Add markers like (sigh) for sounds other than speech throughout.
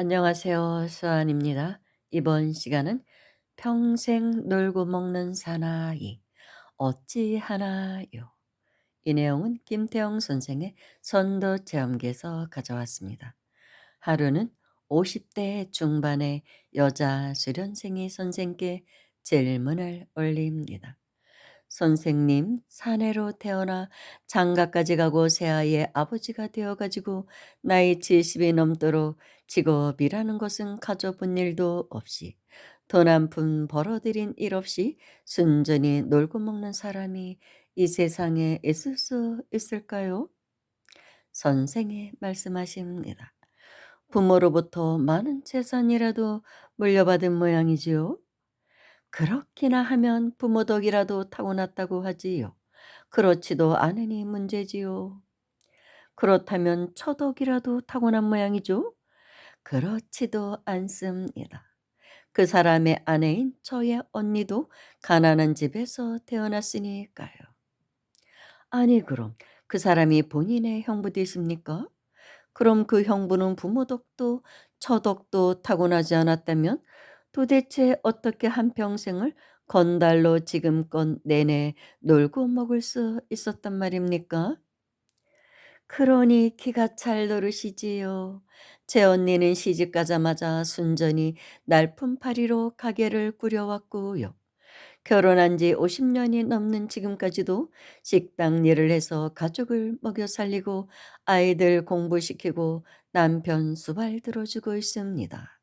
안녕하세요. 수아입니다. 이번 시간은 평생 놀고 먹는 사나이 어찌하나요? 이 내용은 김태영 선생의 선도 체험기에서 가져왔습니다. 하루는 50대 중반의 여자 수련생이 선생께 질문을 올립니다. 선생님, 사내로 태어나 장가까지 가고 새아이의 아버지가 되어가지고 나이 70이 넘도록 직업이라는 것은 가져본 일도 없이 돈 한 푼 벌어들인 일 없이 순전히 놀고 먹는 사람이 이 세상에 있을 수 있을까요? 선생이 말씀하십니다. 부모로부터 많은 재산이라도 물려받은 모양이지요. 그렇기나 하면 부모 덕이라도 타고났다고 하지요. 그렇지도 않으니 문제지요. 그렇다면 처덕이라도 타고난 모양이죠. 그렇지도 않습니다. 그 사람의 아내인 저의 언니도 가난한 집에서 태어났으니까요. 아니 그럼 그 사람이 본인의 형부 되십니까? 그럼 그 형부는 부모 덕도 처덕도 타고나지 않았다면 도대체 어떻게 한평생을 건달로 지금껏 내내 놀고 먹을 수 있었단 말입니까? 그러니 기가 찰 노릇이지요. 제 언니는 시집 가자마자 순전히 날품팔이로 가게를 꾸려왔고요. 결혼한 지 50년이 넘는 지금까지도 식당 일을 해서 가족을 먹여 살리고 아이들 공부시키고 남편 수발 들어주고 있습니다.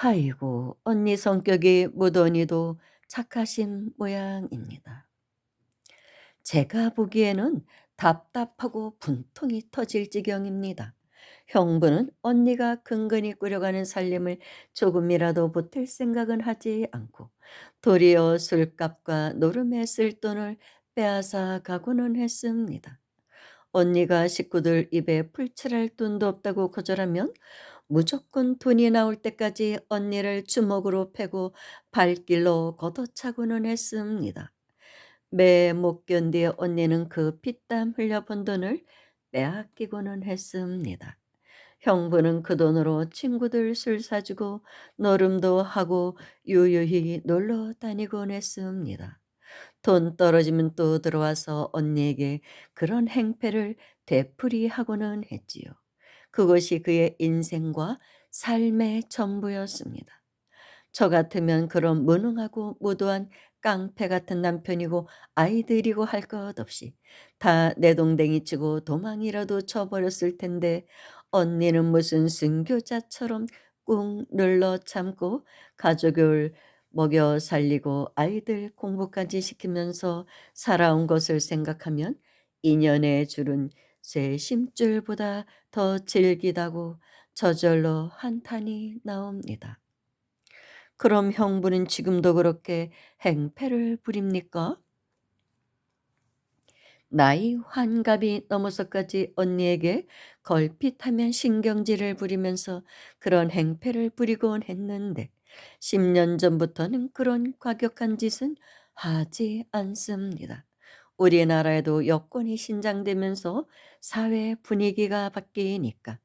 아이고, 언니 성격이 무던히도 착하신 모양입니다. 제가 보기에는 답답하고 분통이 터질 지경입니다. 형부는 언니가 근근히 꾸려가는 살림을 조금이라도 보탤 생각은 하지 않고 도리어 술값과 노름에 쓸 돈을 빼앗아 가고는 했습니다. 언니가 식구들 입에 풀칠할 돈도 없다고 거절하면 무조건 돈이 나올 때까지 언니를 주먹으로 패고 발길로 걷어차고는 했습니다. 매 못 견디어 언니는 그 피땀 흘려 번 돈을 빼앗기고는 했습니다. 형부는 그 돈으로 친구들 술 사주고 노름도 하고 유유히 놀러 다니곤 했습니다. 돈 떨어지면 또 들어와서 언니에게 그런 행패를 되풀이하고는 했지요. 그것이 그의 인생과 삶의 전부였습니다. 저 같으면 그런 무능하고 무도한 깡패 같은 남편이고 아이들이고 할 것 없이 다 내동댕이 치고 도망이라도 쳐버렸을 텐데 언니는 무슨 순교자처럼 꾹 눌러 참고 가족을 먹여 살리고 아이들 공부까지 시키면서 살아온 것을 생각하면 인연의 줄은 새 심줄보다 더 질기다고 저절로 한탄이 나옵니다. 그럼 형부는 지금도 그렇게 행패를 부립니까? 나이 환갑이 넘어서까지 언니에게 걸핏하면 신경질을 부리면서 그런 행패를 부리곤 했는데 10년 전부터는 그런 과격한 짓은 하지 않습니다. 우리나라에도 여권이 신장되면서 사회 분위기가 바뀌니까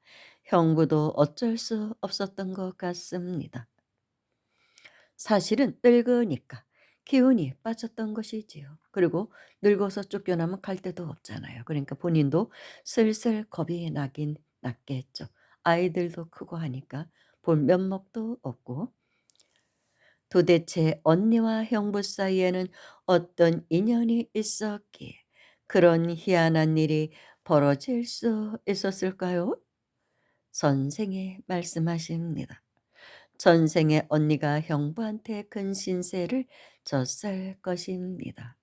형부도 어쩔 수 없었던 것 같습니다. 사실은 늙으니까 기운이 빠졌던 것이지요. 그리고 늙어서 쫓겨나면 갈 데도 없잖아요. 그러니까 본인도 슬슬 겁이 나긴 났겠죠. 아이들도 크고 하니까 볼 면목도 없고 도대체 언니와 형부 사이에는 어떤 인연이 있었기에 그런 희한한 일이 벌어질 수 있었을까요? 선생이 말씀하십니다. 전생에 언니가 형부한테 큰 신세를 졌을 것입니다.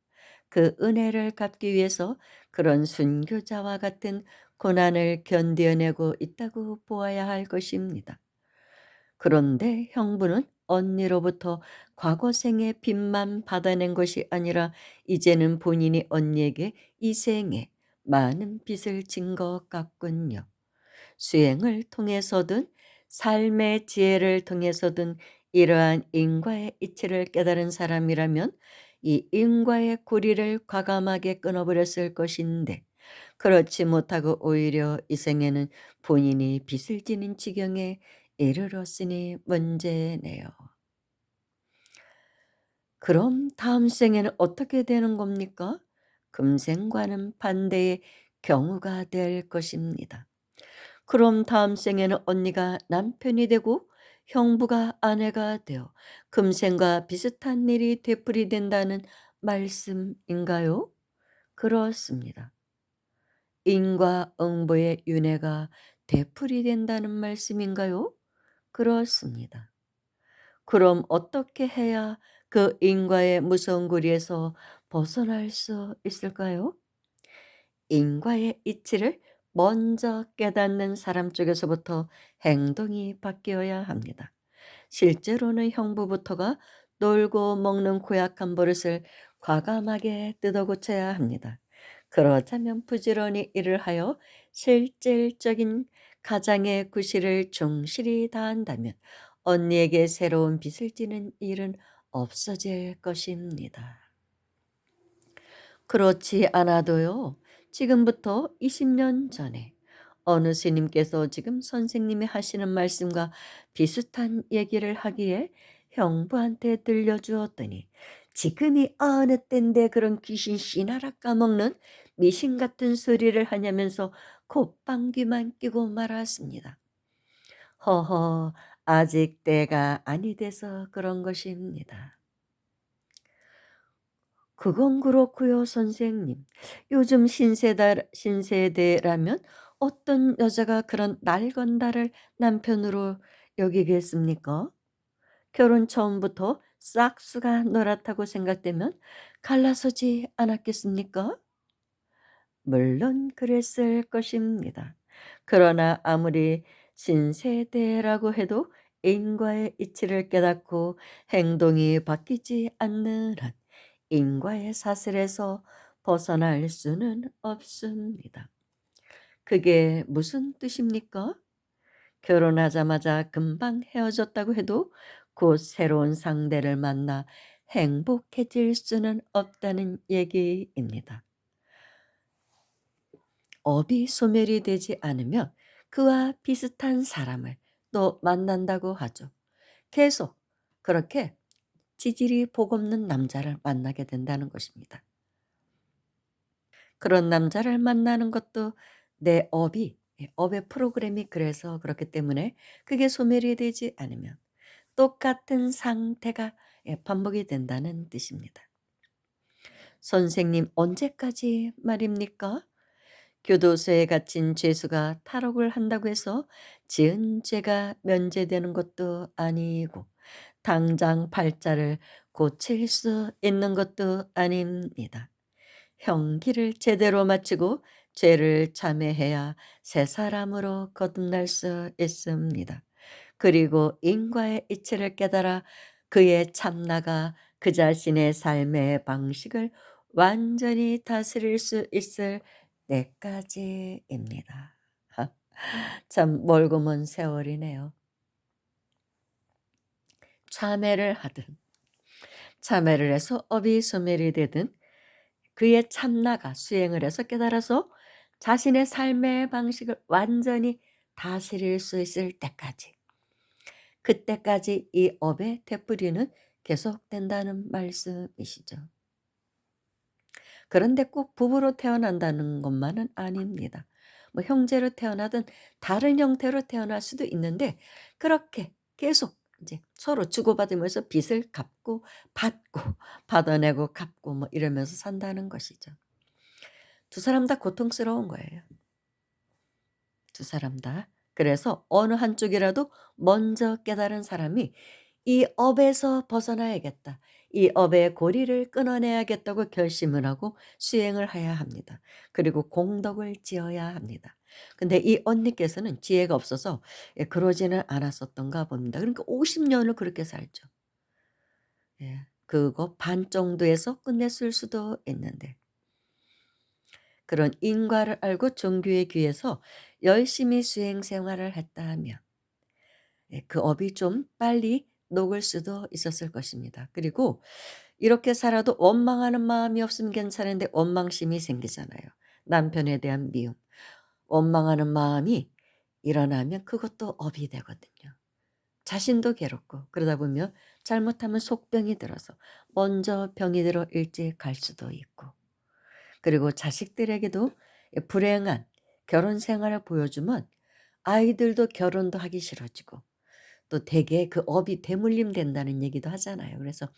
그 은혜를 갚기 위해서 그런 순교자와 같은 고난을 견뎌내고 있다고 보아야 할 것입니다. 그런데 형부는 언니로부터 과거 생의 빚만 받아낸 것이 아니라 이제는 본인이 언니에게 이 생에 많은 빚을 진 것 같군요. 수행을 통해서든 삶의 지혜를 통해서든 이러한 인과의 이치를 깨달은 사람이라면 이 인과의 고리를 과감하게 끊어버렸을 것인데 그렇지 못하고 오히려 이 생에는 본인이 빚을 지는 지경에 이르렀으니 문제네요. 그럼 다음 생에는 어떻게 되는 겁니까? 금생과는 반대의 경우가 될 것입니다. 그럼 다음 생에는 언니가 남편이 되고 형부가 아내가 되어 금생과 비슷한 일이 되풀이된다는 말씀인가요? 그렇습니다. 인과 응보의 윤회가 되풀이된다는 말씀인가요? 그렇습니다. 그럼 어떻게 해야 그 인과의 무서운 고리에서 벗어날 수 있을까요? 인과의 이치를 먼저 깨닫는 사람 쪽에서부터 행동이 바뀌어야 합니다. 실제로는 형부부터가 놀고 먹는 고약한 버릇을 과감하게 뜯어 고쳐야 합니다. 그러자면 부지런히 일을 하여 실질적인 가장의 구실을 충실히 다한다면 언니에게 새로운 빚을 지는 일은 없어질 것입니다. 그렇지 않아도요. 지금부터 20년 전에 어느 스님께서 지금 선생님이 하시는 말씀과 비슷한 얘기를 하기에 형부한테 들려주었더니 지금이 어느 때인데 그런 귀신 씨나라 까먹는 미신 같은 소리를 하냐면서 콧방귀만 끼고 말았습니다. 허허, 아직 때가 아니 돼서 그런 것입니다. 그건 그렇고요, 선생님. 요즘 신세다, 신세대라면 어떤 여자가 그런 날건달을 남편으로 여기겠습니까? 결혼 처음부터 싹수가 노랗다고 생각되면 갈라서지 않았겠습니까? 물론 그랬을 것입니다. 그러나 아무리 신세대라고 해도 인과의 이치를 깨닫고 행동이 바뀌지 않는 한 인과의 사슬에서 벗어날 수는 없습니다. 그게 무슨 뜻입니까? 결혼하자마자 금방 헤어졌다고 해도 곧 새로운 상대를 만나 행복해질 수는 없다는 얘기입니다. 업이 소멸이 되지 않으면 그와 비슷한 사람을 또 만난다고 하죠. 계속 그렇게 지질이 복없는 남자를 만나게 된다는 것입니다. 그런 남자를 만나는 것도 내 업이 예, 업의 프로그램이 그래서 그렇기 때문에 그게 소멸이 되지 않으면 똑같은 상태가 예, 반복이 된다는 뜻입니다. 선생님 언제까지 말입니까? 교도소에 갇힌 죄수가 탈옥을 한다고 해서 지은 죄가 면제되는 것도 아니고 당장 팔자를 고칠 수 있는 것도 아닙니다. 형기를 제대로 마치고 죄를 참회해야 새 사람으로 거듭날 수 있습니다. 그리고 인과의 이치를 깨달아 그의 참나가 그 자신의 삶의 방식을 완전히 다스릴 수 있을 때까지입니다. (laughs) 참 멀고 먼 세월이네요. 참회를 하든 참회를 해서 업이 소멸이 되든 그의 참나가 수행을 해서 깨달아서 자신의 삶의 방식을 완전히 다스릴 수 있을 때까지 그때까지 이 업의 되풀이는 계속된다는 말씀이시죠. 그런데 꼭 부부로 태어난다는 것만은 아닙니다. 뭐 형제로 태어나든 다른 형태로 태어날 수도 있는데 그렇게 계속 이제 서로 주고받으면서 빚을 갚고 받고 (laughs) 받아내고 갚고 뭐 이러면서 산다는 것이죠. 두 사람 다 고통스러운 거예요. 두 사람 다. 그래서 어느 한쪽이라도 먼저 깨달은 사람이 이 업에서 벗어나야겠다. 이 업의 고리를 끊어내야겠다고 결심을 하고 수행을 해야 합니다. 그리고 공덕을 지어야 합니다. 근데 이 언니께서는 지혜가 없어서 예 그러지는 않았었던가 봅니다. 그러니까 50 년을 그렇게 살죠. 예. 그거 반 정도에서 끝냈을 수도 있는데. 그런 인과를 알고 종교의 귀에서 열심히 수행 생활을 했다 하면 예그 업이 좀 빨리 녹을 수도 있었을 것입니다. 그리고 이렇게 살아도 원망하는 마음이 없으면 괜찮은데 원망심이 생기잖아요. 남편에 대한 미움, 원망하는 마음이 일어나면 그것도 업이 되거든요. 자신도 괴롭고 그러다 보면 잘못하면 속병이 들어서 먼저 병이 들어 일찍 갈 수도 있고 그리고 자식들에게도 불행한 결혼 생활을 보여주면 아이들도 결혼도 하기 싫어지고 또 대개 그 업이 대물림 된다는 얘기도 하잖아요. 그래서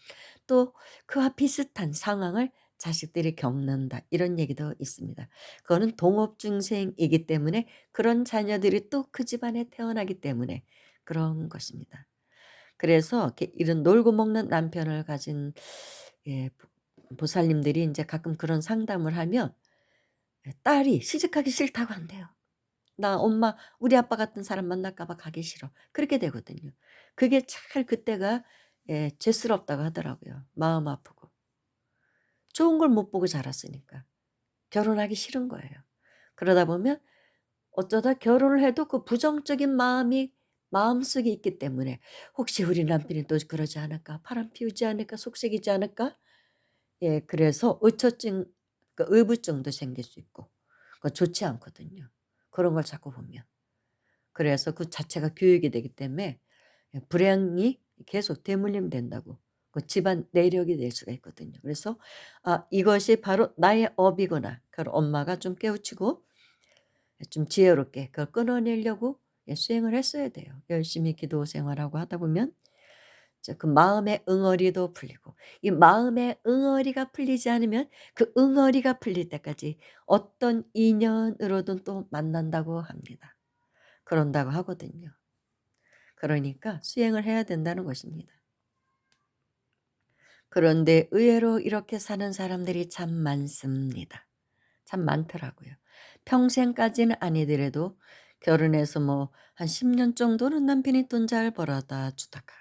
또 그와 비슷한 상황을 자식들이 겪는다 이런 얘기도 있습니다. 그거는 동업 중생이기 때문에 그런 자녀들이 또 그 집안에 태어나기 때문에 그런 것입니다. 그래서 이런 놀고 먹는 남편을 가진 예보 보살님들이 인제 가끔 그런 상담을 하면 예 딸이 시집가기 싫다고 한대요. " 나 엄마 우리 아빠 같은 사람 만날까 봐 가기 싫어." 그렇게 되거든요. 그게 잘 그때가 예 죄스럽다고 하더라고요. 마음 아프고. 좋은 걸 못 보고 자랐으니까. 결혼하기 싫은 거예요. 그러다 보면 어쩌다 결혼을 해도 그 부정적인 마음이 마음속에 있기 때문에 '혹시 우리 남편이 또 그러지 않을까? 바람 피우지 않을까? 속썩이지 않을까?' 예 그래서 의처증 그 의부증도 생길 수 있고 그거 좋지 않거든요, 그런 걸 자꾸 보면. 그래서 그 자체가 교육이 되기 때문에 예 불행이 계속 대물림 된다고 그 집안 내력이 될 수가 있거든요. 그래서 아 이것이 바로 나의 업이구나. 그걸 엄마가 좀 깨우치고 예좀 지혜롭게 그걸 끊어내려고 예 수행을 했어야 돼요. 열심히 기도 생활하고 하다 보면 그 마음의 응어리도 풀리고 이 마음의 응어리가 풀리지 않으면 그 응어리가 풀릴 때까지 어떤 인연으로든 또 만난다고 합니다. 그런다고 하거든요. 그러니까 수행을 해야 된다는 것입니다. 그런데 의외로 이렇게 사는 사람들이 참 많습니다. 참 많더라고요. 평생까지는 아니더라도 결혼해서 뭐 한 10년 정도는 남편이 돈 잘 벌어다 주다가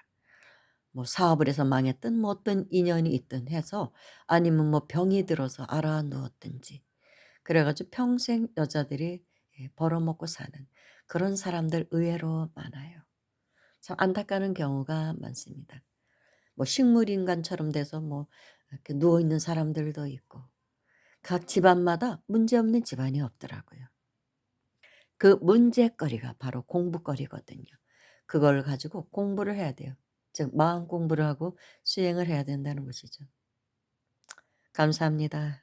뭐 사업을 해서 망했든 뭐 어떤 인연이 있든 해서 아니면 뭐 병이 들어서 알아 누웠든지 그래 가지고 평생 여자들이 예 벌어먹고 사는 그런 사람들 의외로 많아요. 참 안타까운 경우가 많습니다. 뭐 식물인간처럼 돼서 뭐 이렇게 누워 있는 사람들도 있고 각 집안마다 문제없는 집안이 없더라고요. 그 문제거리가 바로 공부거리거든요. 그걸 가지고 공부를 해야 돼요. 즉 마음 공부를 하고 수행을 해야 된다는 것이죠. 감사합니다.